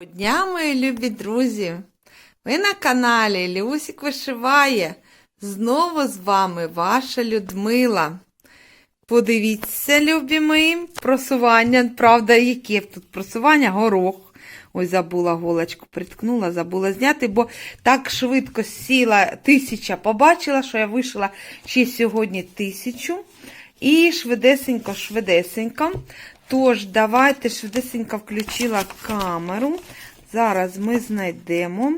Дня, мої любі друзі! Ви на каналі Люсік Вишиває. Знову з вами ваша Людмила. Подивіться, любі мої, просування. Правда, яке тут просування? Горох. Ой, забула голочку, приткнула, забула зняти, бо так швидко сіла тисяча. Побачила, що я вишила ще сьогодні тисячу. І швидесенько, швидесенько. Тож, давайте швидесенько включила камеру. Зараз ми знайдемо.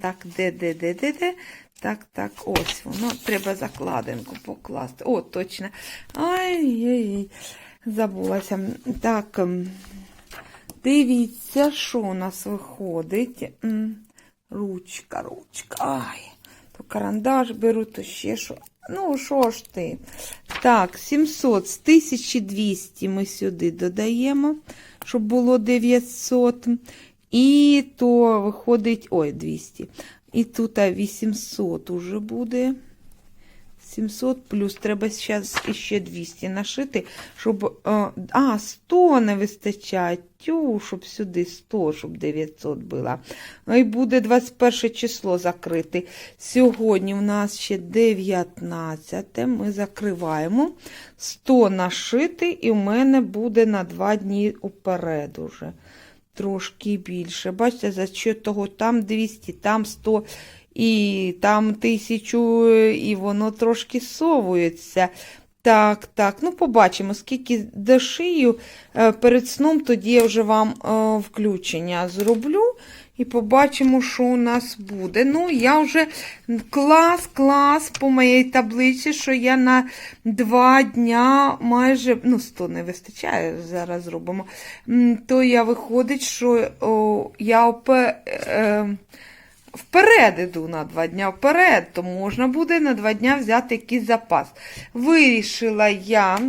Так, де, де, де, де, де. Так, так, ось воно. Треба закладинку покласти. О, точно. Ай-яй, забулася. Так, ем, дивіться, що у нас виходить. Ручка, ручка. Ай, то карандаш беру, то ще що. Ну, що ж ти? Так, 700 з 1200 ми сюди додаємо, щоб було 900. І то виходить, ой, 200. І тут 800 уже буде. 700 плюс треба зараз іще 200 нашити, щоб. е, А, 100 не вистачає. Тю, щоб сюди 100, щоб 900 було. Ну і буде 21 число закрити. Сьогодні у нас ще 19. Ми закриваємо. 100 нашити, і в мене буде на 2 дні уперед уже. Трошки більше. Бачите, за що того там 200, там 100 і там тисячу, і воно трошки совується. Так, так, ну побачимо, скільки дошию е, перед сном, тоді я вже вам е, включення зроблю. І побачимо, що у нас буде. Ну, я вже клас, клас по моїй таблиці, що я на два дня майже, ну, 100 не вистачає, зараз зробимо. То я виходить, що о, я опе, е, вперед іду на два дня вперед, то можна буде на два дня взяти якийсь запас. Вирішила я.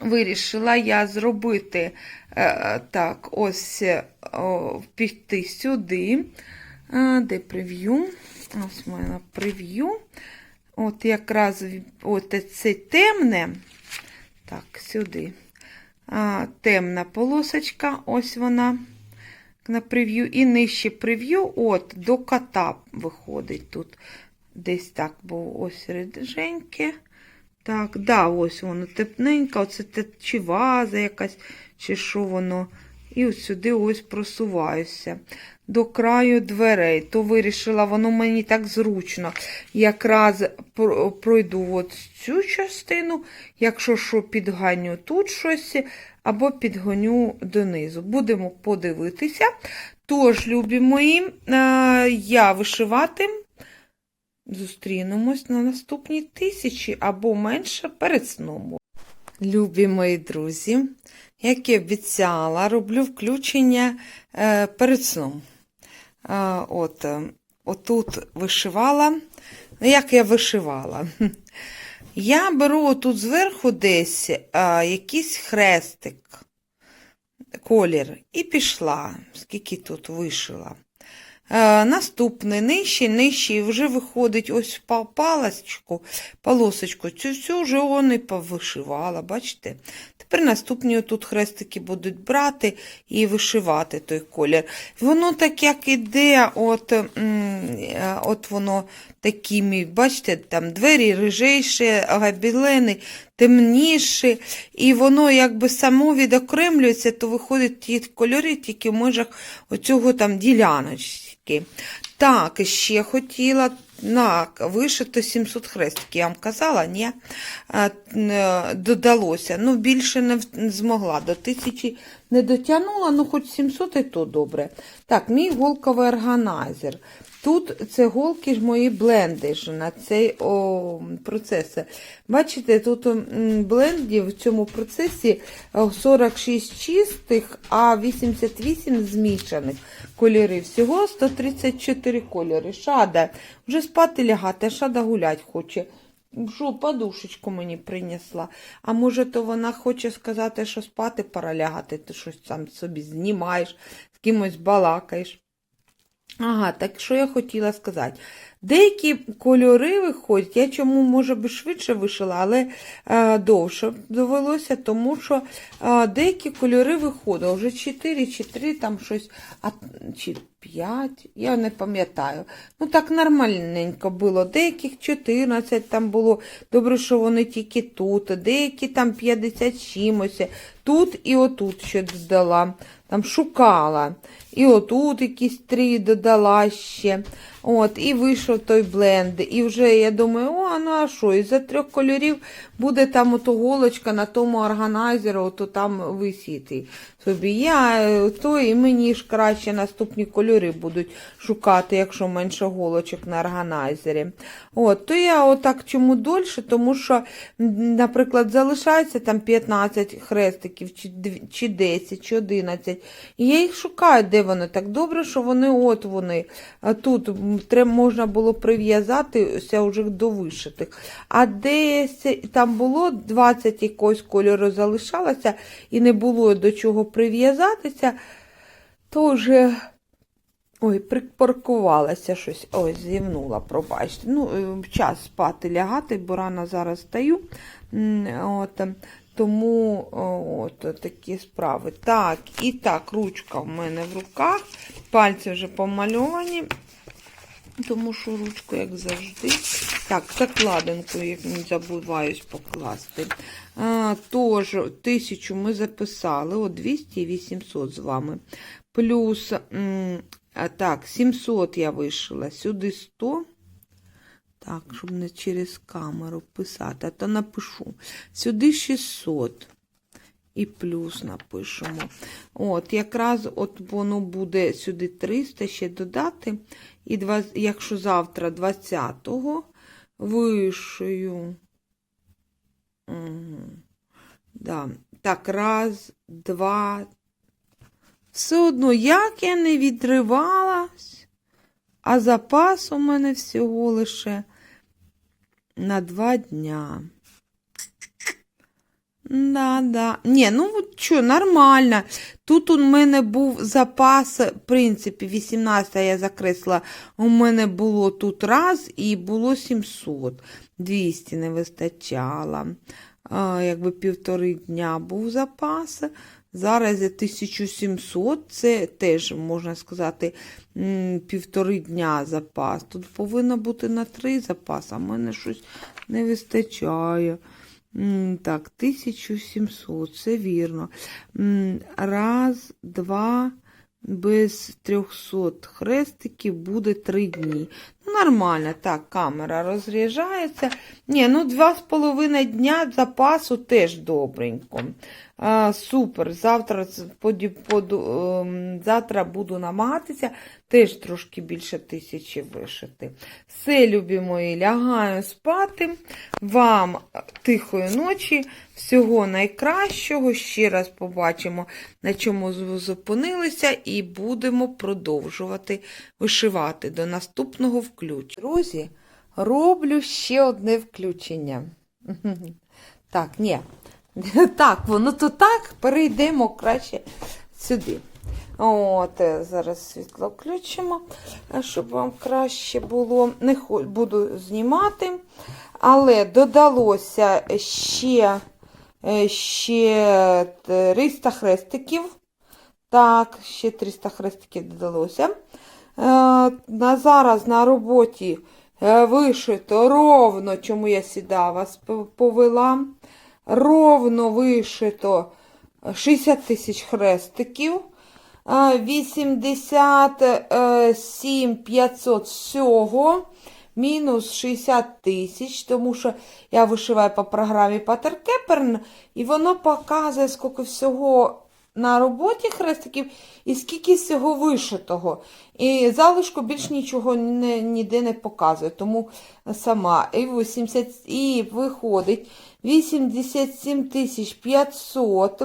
Вирішила я зробити е, так, ось о, піти сюди. А, де прев'ю? Ось в мене прев'ю. От якраз от це темне. Так, сюди. А, темна полосочка, ось вона на прев'ю. І нижче прев'ю, от, до кота виходить тут. Десь так, бо ось реженьке. Так, да, ось воно тепненько, оце те, чи ваза якась, чи що воно. І ось сюди ось просуваюся. До краю дверей. То вирішила, воно мені так зручно. Якраз пройду от цю частину, якщо що, підганю тут щось, або підгоню донизу. Будемо подивитися. Тож, любі мої, е, я вишивати. Зустрінемось на наступній тисячі або менше перед сном. Любі мої друзі, як і обіцяла, роблю включення е, перед сном. Е, от, отут вишивала. Як я вишивала? Я беру тут зверху десь а, якийсь хрестик, колір, і пішла, скільки тут вишила. А, наступний, нижче, нижче, і вже виходить ось па- палочку, полосочку. Цю всю вже он і повишивала, бачите? Тепер наступні тут хрестики будуть брати і вишивати той колір. Воно так як іде, от, е, от воно такими, бачите, там двері рижейші, габілени темніші, і воно якби само відокремлюється, то виходять ті кольори тільки в межах оцього там діляночки. Так, ще хотіла на вишито 700 хрестиків. Я вам казала, ні, е, додалося. Ну, більше не змогла. До тисячі не дотягнула, ну хоч 700 і то добре. Так, мій голковий органайзер. Тут це голки ж мої бленди ж на цей о, процес. Бачите, тут блендів в цьому процесі 46 чистих, а 88 змішаних кольорів. Всього 134 кольори. Шада. Вже спати лягати, а шада гулять хоче. Що, подушечку мені принесла. А може, то вона хоче сказати, що спати пора лягати, ти щось там собі знімаєш, з кимось балакаєш. Ага, так що я хотіла сказати. Деякі кольори виходять, я чому, може би, швидше вишила, але е, довше довелося, тому що е, деякі кольори виходили, вже 4 чи 3, там щось, а, чи 5, я не пам'ятаю. Ну так нормальненько було. Деяких 14 там було, добре, що вони тільки тут, деякі там 50 чимось, тут і отут ще додала, там шукала. І отут якісь три додала ще. От, і вийшов той бленд. І вже я думаю, о, ну а що, із-за трьох кольорів буде там ото голочка на тому органайзеру, то там висіти. Собі я е, то і мені ж краще наступні кольори будуть шукати, якщо менше голочок на органайзері. От, то я отак чому дольше, тому що, наприклад, залишається там 15 хрестиків, чи 10, чи 11. І я їх шукаю, де вони. Так добре, що вони от вони. Тут можна було прив'язатися вже до вишитих. А десь там було 20 якогось кольору залишалося і не було до чого прив'язатися, то вже. Ой, припаркувалася щось. Ой, зівнула, пробачте. Ну, е, час спати лягати, бо рано зараз стаю. От, тому от такі справи. Так, і так, ручка в мене в руках. Пальці вже помальовані, тому що ручку, як завжди. Так, закладинку, як не забуваюсь покласти. А, тож, тисячу ми записали, от 200 і 800 з вами. Плюс, так, 700 я вишила, сюди 100. Так, щоб не через камеру писати, а то напишу. Сюди 600. І плюс напишемо. От, якраз от воно буде сюди 300 ще додати. І два, якщо завтра 20-го вишию. Угу. Да. Так, раз, два. Все одно, як я не відривалась, а запас у мене всього лише на два дня. Да, да. Ні, ну що, нормально. Тут у мене був запас, в принципі, 18 я закреслила. У мене було тут раз і було 700. 200 не вистачало. А, якби півтори дня був запас. Зараз 1700, це теж, можна сказати, півтори дня запас. Тут повинно бути на три запас, а в мене щось не вистачає. Так, 1700, це вірно. Раз, два, без 300 хрестиків буде три дні. Нормально, так, камера розряджається. Ні, ну два з половиною дня запасу теж добренько. А, супер. Завтра, поді- поду- ем, завтра буду намагатися теж трошки більше тисячі вишити. Все, любі мої, лягаю спати. Вам тихої ночі, всього найкращого. Ще раз побачимо, на чому зупинилися, і будемо продовжувати вишивати до наступного включення. Друзі, роблю ще одне включення. Так, ні. Так, воно то так, перейдемо краще сюди. От, е, зараз світло включимо, е, щоб вам краще було. Не буду знімати. Але додалося ще, е, ще 300 хрестиків. Так, ще 300 хрестиків додалося. Е, На зараз на роботі е, вишито ровно, чому я сюди вас повела. Ровно вишито 60 тисяч хрестиків. Е, 87 500 всього. Мінус 60 тисяч, тому що я вишиваю по програмі Pattern і воно показує, скільки всього на роботі хрестиків і скільки всього вишитого. І залишку більш нічого не, ніде не показує, тому сама. І, 80, і виходить 87 500.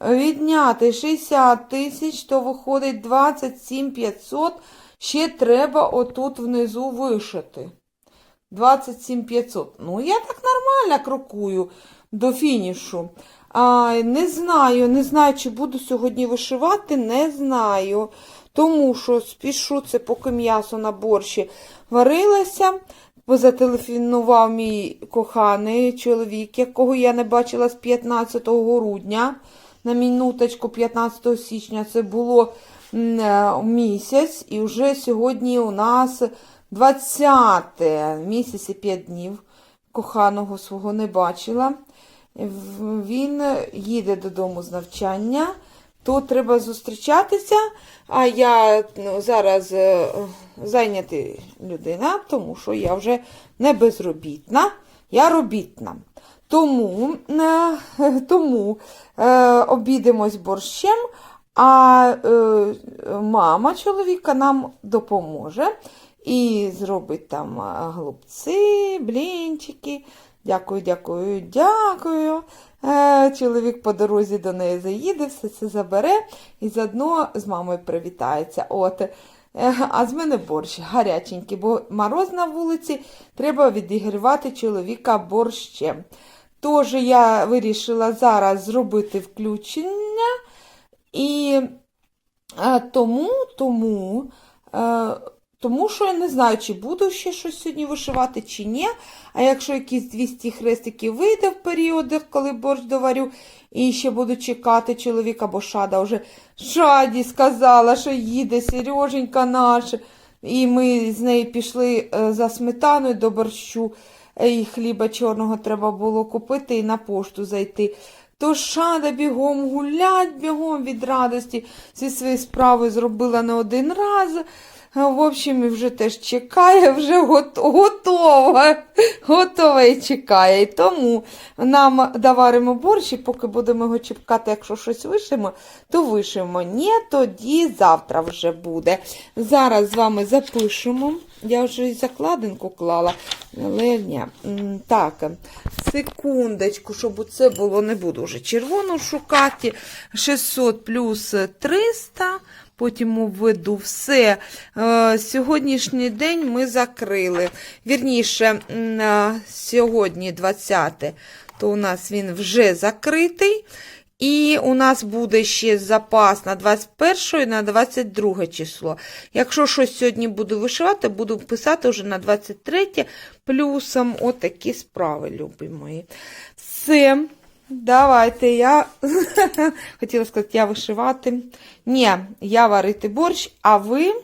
Відняти 60 тисяч, то виходить 27 500. Ще треба отут внизу вишити. 27 500. Ну, я так нормально крокую до фінішу. А, не знаю, не знаю, чи буду сьогодні вишивати, не знаю. тому що спішу це, поки м'ясо на борщі варилося. Зателефонував мій коханий чоловік, якого я не бачила з 15 грудня. На минуточку 15 січня це було е, місяць, і вже сьогодні у нас 20 місяць і 5 днів. Коханого свого не бачила. Він їде додому з навчання, то треба зустрічатися. А я ну, зараз е, зайнята людина, тому що я вже не безробітна, я робітна. Тому, е, тому е, обідемось борщем, а е, мама чоловіка нам допоможе і зробить там е, голубці, блінчики. Дякую, дякую, дякую. Е, чоловік по дорозі до неї заїде, все це забере і заодно з мамою привітається. От. Е, А з мене борщ гаряченький, бо мороз на вулиці, треба відігрівати чоловіка борщем. Тож я вирішила зараз зробити включення, і е, тому, тому, е, тому що я не знаю, чи буду ще щось сьогодні вишивати, чи ні. А якщо якісь 200 хрестиків вийде в періодах, коли борщ доварю, і ще буду чекати чоловіка, бо шада вже шаді сказала, що їде Сереженька наша. І ми з нею пішли е, за сметаною до борщу, і хліба чорного треба було купити і на пошту зайти. То шада бігом гулять, бігом від радості. Всі свої справи зробила не один раз. В общем, вже теж чекає, вже гот- готова. Готова і чекає. І тому нам доваримо борщ, і поки будемо його чекати, якщо щось вишимо, то вишимо. Ні, тоді завтра вже буде. Зараз з вами запишемо. Я вже і закладинку клала, але Так, секундочку, щоб це було, не буду вже червону шукати. 600 плюс 300. Потім введу все. Е, Сьогоднішній день ми закрили. Вірніше, е, сьогодні 20, то у нас він вже закритий. І у нас буде ще запас на 21 і на 22 число. Якщо щось сьогодні буду вишивати, буду писати вже на 23 плюсом отакі справи, любі мої. Все. Давайте я хотіла сказати, я вишивати. Ні, я варити борщ, а ви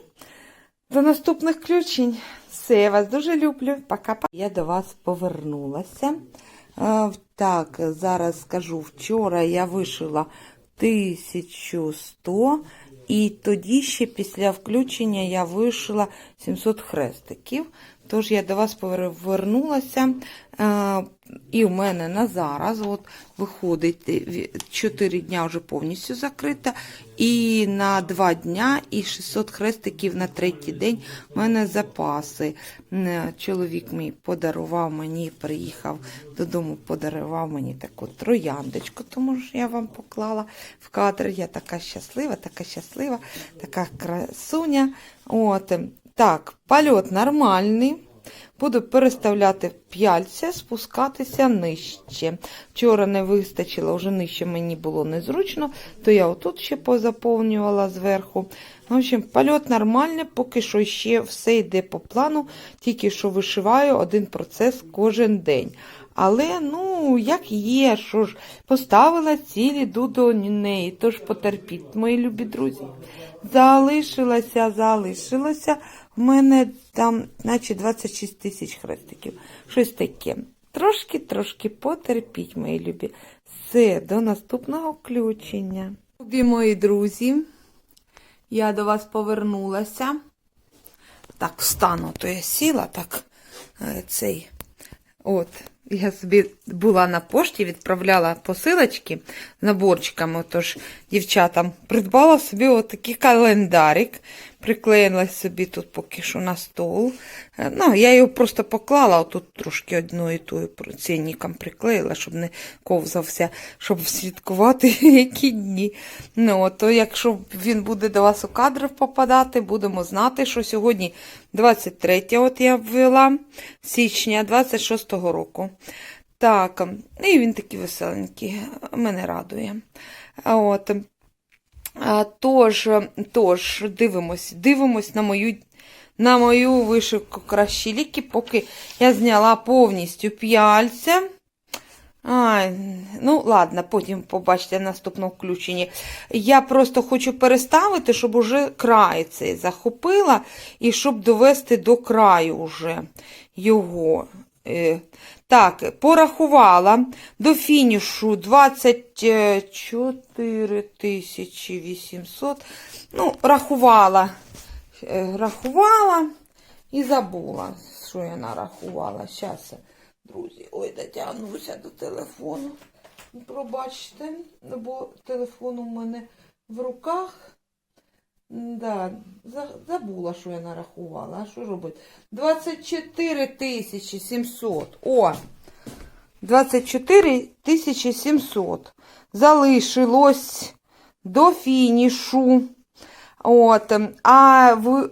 до наступних включень. Все, я вас дуже люблю. Пока-пока. Я до вас повернулася. Е, Так, зараз скажу, вчора я вишила 1100, і тоді ще після включення я вишила 700 хрестиків. Тож я до вас повернулася. Е, І в мене на зараз от виходить 4 дня вже повністю закрита. І на 2 дня і 600 хрестиків на третій день в мене запаси. Чоловік мій подарував мені, приїхав додому, подарував мені таку трояндочку, тому що я вам поклала в кадр. Я така щаслива, така щаслива, така красуня. От. Так, польот нормальний. Буду переставляти п'яльця, спускатися нижче. Вчора не вистачило, вже нижче мені було незручно, то я отут ще позаповнювала зверху. В общем, польот нормальний, поки що ще все йде по плану, тільки що вишиваю один процес кожен день. Але, ну, як є, що ж, поставила ціль, іду до неї, тож потерпіть, мої любі друзі. Залишилося, залишилося. В мене там, наче 26 тисяч хрестиків. Щось таке. Трошки-трошки потерпіть, мої любі. Все, до наступного включення. Любі мої друзі, я до вас повернулася. Так, встану, то я сіла, так, е, цей. От, я собі була на пошті, відправляла посилочки наборчиками. Тож дівчатам придбала собі отакий календарик. Приклеїла собі тут поки що на стол. Е, Ну, я його просто поклала, отут трошки одною тою цінником приклеїла, щоб не ковзався, щоб слідкувати, які дні. Ну, то якщо він буде до вас у кадр попадати, будемо знати, що сьогодні 23 от я ввела січня 26-го року. Так, і він такий веселенький, мене радує. От. Тож, тож, дивимось, дивимось на мою, на мою вишивку кращі ліки, поки я зняла повністю п'яльця. Ай, ну, ладно, потім побачите наступному включенні. Я просто хочу переставити, щоб уже край цей захопила, і щоб довести до краю уже його. Е, Так, порахувала до фінішу 24 800. Ну, рахувала, е, рахувала і забула, що я нарахувала. Щас, друзі, ой, дотягнуся до телефону. Пробачте, бо телефон у мене в руках. Да, забула, що я нарахувала. А що робити? 24 тисячі 700. О! 24 тисячі 700. Залишилось до фінішу. От, а в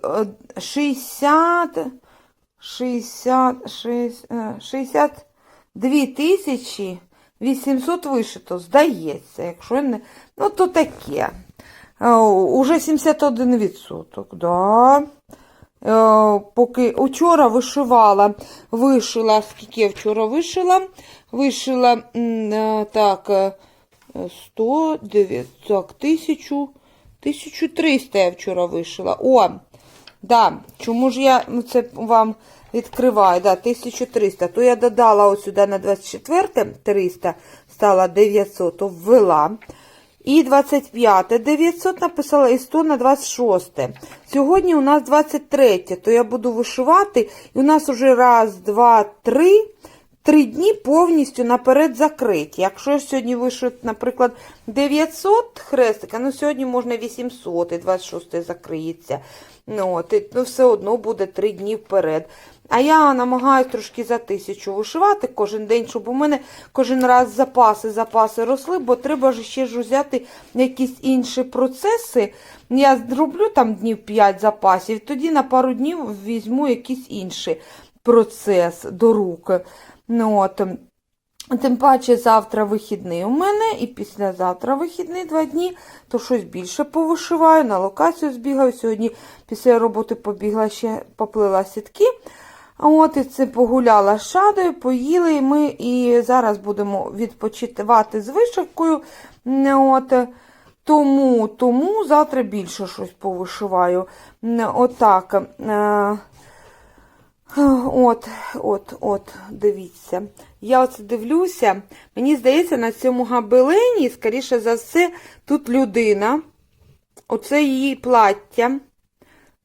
е, 60, 60, 60, е, 62 тисячі 800 вишито, здається, якщо не, ну то таке. Е, Уже 71%, да. Е, Поки вчора вишивала, вишила, скільки я вчора вишила, вишила, е, так, е, 100, 9, так, 1000, 1300 я вчора вишила. О, да, чому ж я ну, це вам відкриваю, да, 1300, то я додала ось сюди на 24 300, стала 900, то ввела. І 25 900 написала і 100 на 26. Сьогодні у нас 23, то я буду вишивати, і у нас уже раз, два, три, три дні повністю наперед закриті. Якщо сьогодні вишить, наприклад, 900 хрестика, ну сьогодні можна 800, і 26 закриється. Ну, от, ну, все одно буде три дні вперед. А я намагаюся трошки за тисячу вишивати кожен день, щоб у мене кожен раз запаси, запаси росли, бо треба ж ще ж взяти якісь інші процеси. Я зроблю там днів 5 запасів, тоді на пару днів візьму якийсь інший процес до рук. Ну, от. Тим паче завтра вихідний у мене, і післязавтра вихідний два дні, то щось більше повишиваю, на локацію збігаю. Сьогодні після роботи побігла ще поплила сітки. От і це погуляла з шадою, поїли і ми і зараз будемо відпочивати з вишивкою. От. Тому, тому завтра більше щось повишиваю. Отак. Е, От, от, от, дивіться. Я оце дивлюся. Мені здається, на цьому габелені, скоріше за все, тут людина. Оце її плаття.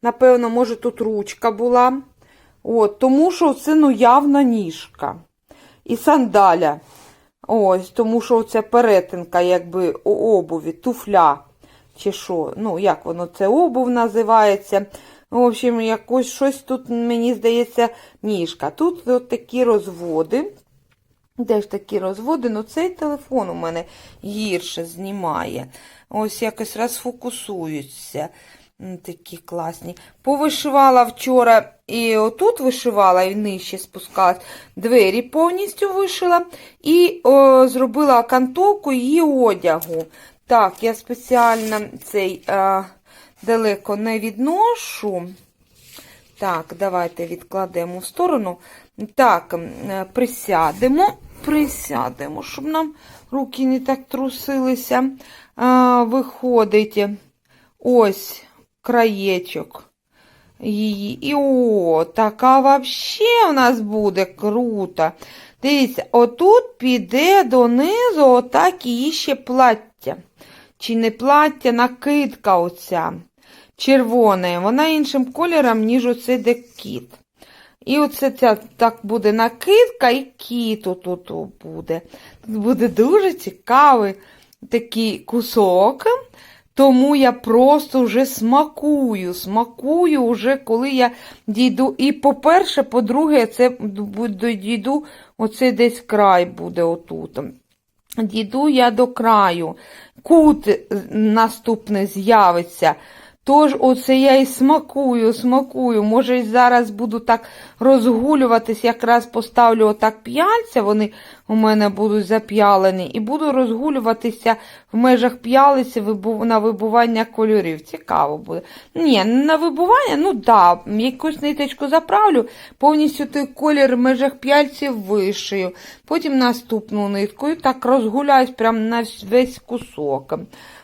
Напевно, може, тут ручка була. От, тому що це ну, явна ніжка. І сандаля. Ось, тому що це перетинка, якби у обуві, туфля. Чи що, ну, як воно це обув називається. В общем, якось щось тут, мені здається, ніжка. Тут от такі розводи. Де ж такі розводи? Ну, цей телефон у мене гірше знімає. Ось якось розфокусуються. Такі класні. Повишивала вчора і отут вишивала, і нижче спускалась. Двері повністю вишила. І о, зробила окантовку її одягу. Так, я спеціально цей е, далеко не відношу. Так, давайте відкладемо в сторону. Так, присядемо, присядемо, щоб нам руки не так трусилися. А, виходить ось краєчок. І о, така взагалі у нас буде круто. Дивіться, отут піде донизу отак її ще плаття. Чи не плаття, накидка оця червоне. Вона іншим кольором, ніж оце де кіт. І оце ця так буде накидка і кіт тут буде. Тут буде дуже цікавий такий кусок. Тому я просто вже смакую, смакую вже, коли я дійду. І по-перше, по-друге, це дійду, оце десь край буде отут. Дійду я до краю. Кут е, наступний з'явиться. Тож, оце я і смакую, смакую. Може, зараз буду так розгулюватись, якраз поставлю отак п'яльця, вони у мене будуть зап'ялені, і буду розгулюватися в межах п'ялиці на вибування кольорів. Цікаво буде. Ні, на вибування, ну да, якусь ниточку заправлю, повністю той колір в межах п'яльців вишию. Потім наступну нитку так розгуляюсь прям на весь кусок.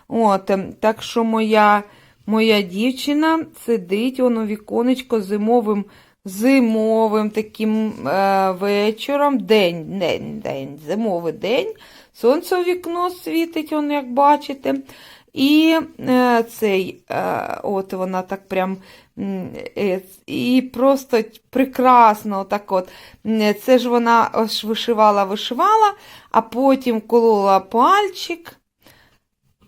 От, ем, так що моя. Моя дівчина сидить он у віконечко зимовим, зимовим таким е, вечором, день, день, день, зимовий день. Сонце у вікно світить, он, як бачите. І е, цей, е, от вона так прям, е, і просто прекрасно, так от. Це ж вона вишивала, вишивала, а потім колола пальчик.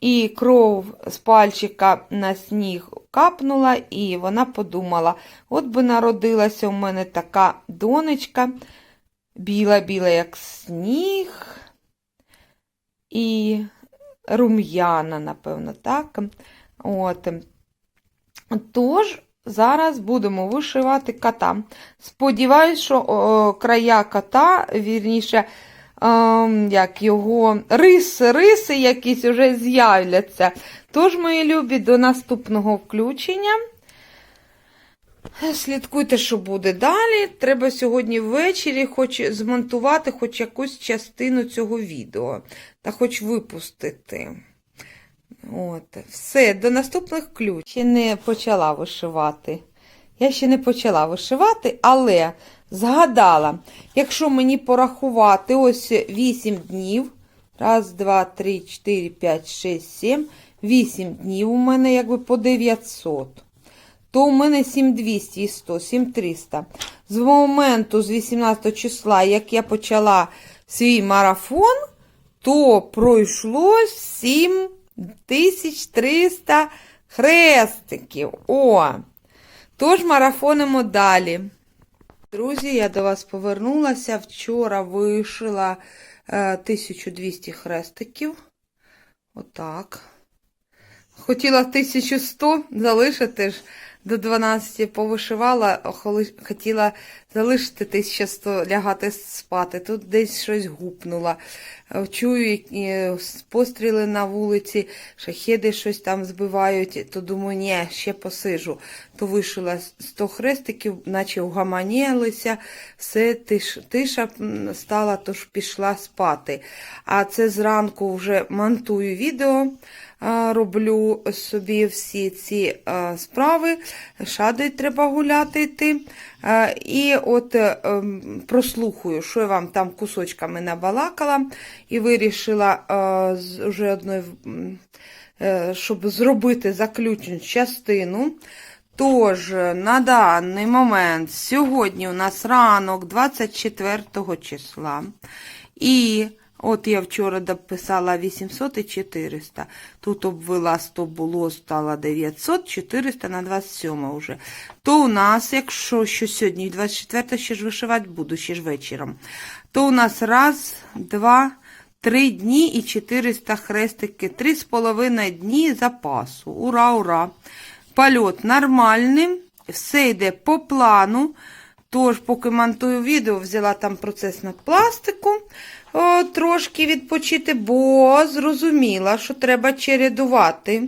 І кров з пальчика на сніг капнула, і вона подумала: от би народилася у мене така донечка, біла-біла, як сніг, і рум'яна, напевно, так. От. Тож, зараз будемо вишивати кота. Сподіваюсь, що о, края кота, вірніше, ем, як його риси, риси якісь вже з'являться. Тож, мої любі, до наступного включення. Слідкуйте, що буде далі. Треба сьогодні ввечері хоч змонтувати хоч якусь частину цього відео та хоч випустити. От, все, до наступних включень. Ще не почала вишивати. Я ще не почала вишивати, але згадала, якщо мені порахувати ось 8 днів, раз, два, три, чотири, п'ять, шість, сім, 8 днів у мене якби по 900, то у мене 7200 і 100, 7300. З моменту, з 18 числа, як я почала свій марафон, то пройшло 7300 хрестиків. О! Тож марафонимо далі. Друзі, я до вас повернулася. Вчора вишила е, 1200 хрестиків. Отак. Хотіла 1100 залишити ж до 12 повишивала, хотіла залишити 1100 лягати спати. Тут десь щось гупнула. Чую е, постріли на вулиці, шахеди щось там збивають, то думаю, ні, ще посижу. То вишила 100 хрестиків, наче угаманілися, все тиш, тиша стала, тож пішла спати. А це зранку вже монтую відео, роблю собі всі ці справи, шадою треба гуляти йти. І от ем, прослухаю, що я вам там кусочками набалакала, і вирішила вже одною, е, щоб зробити заключну частину. Тож, на даний момент, сьогодні у нас ранок 24 числа. І от я вчора дописала 800 і 400. Тут обвела 100 було, стало 900, 400 на 27 вже. То у нас, якщо що сьогодні 24 ще ж вишивати буду, ще ж вечором, то у нас раз, два, три дні і 400 хрестики. Три з половиною дні запасу. Ура, ура! Польот нормальний, все йде по плану. Тож, поки монтую відео, взяла там процес на пластику о, трошки відпочити, бо зрозуміла, що треба чередувати,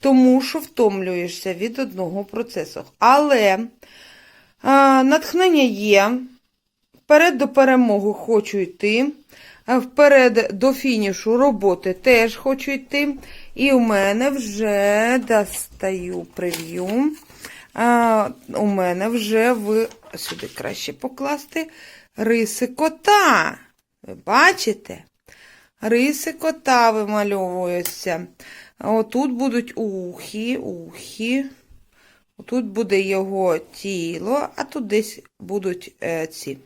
тому що втомлюєшся від одного процесу. Але а, натхнення є. Вперед до перемоги хочу йти. Вперед до фінішу роботи теж хочу йти. І у мене вже достаю прев'ю. У мене вже в сюди краще покласти риси кота. Ви бачите? Риси кота вимальовуються. Отут будуть ухи, ухи. Тут буде його тіло, а тут десь будуть е, ці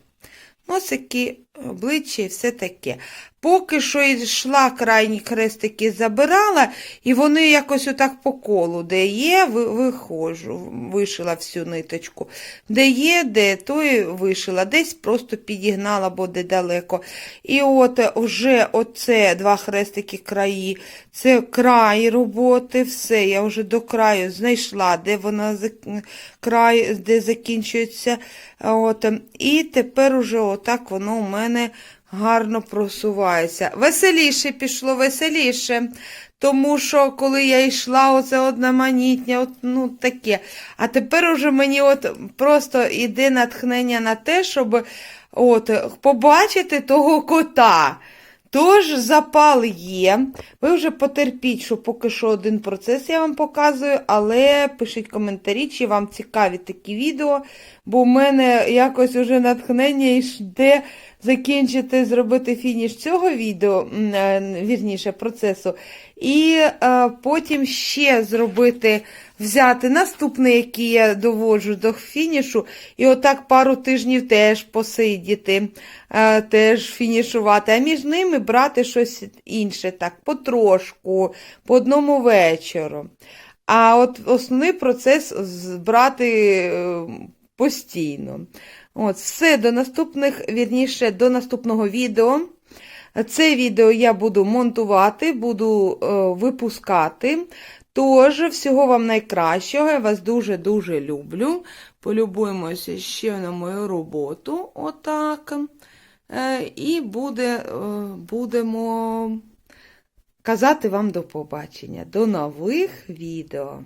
носики, обличчя і все таке. Поки що йшла крайні хрестики, забирала, і вони якось отак по колу, де є, виходжу, вишила всю ниточку. Де є, де, то і вишила, десь просто підігнала, бо де далеко. І от вже оце два хрестики краї, це край роботи, все, я вже до краю знайшла, де вона край, де закінчується. От, і тепер уже отак воно у мене гарно просувається. Веселіше пішло, веселіше. Тому що коли я йшла, оце одноманітня, от, ну таке. А тепер уже мені от просто іде натхнення на те, щоб от, побачити того кота. Тож запал є. Ви вже потерпіть, що поки що один процес я вам показую, але пишіть коментарі, чи вам цікаві такі відео, бо в мене якось уже натхнення йде закінчити, зробити фініш цього відео, е, вірніше, процесу. І е, потім ще зробити, взяти наступний, який я доводжу до фінішу, і отак пару тижнів теж посидіти, е, теж фінішувати, а між ними брати щось інше, так, потрошку, по одному вечору. А от основний процес брати постійно. От, все до наступних, вірніше, до наступного відео. Це відео я буду монтувати, буду е, випускати. Тож, всього вам найкращого. Я вас дуже-дуже люблю. Полюбуємося ще на мою роботу. Отак. Е, і буде, е, будемо казати вам до побачення. До нових відео.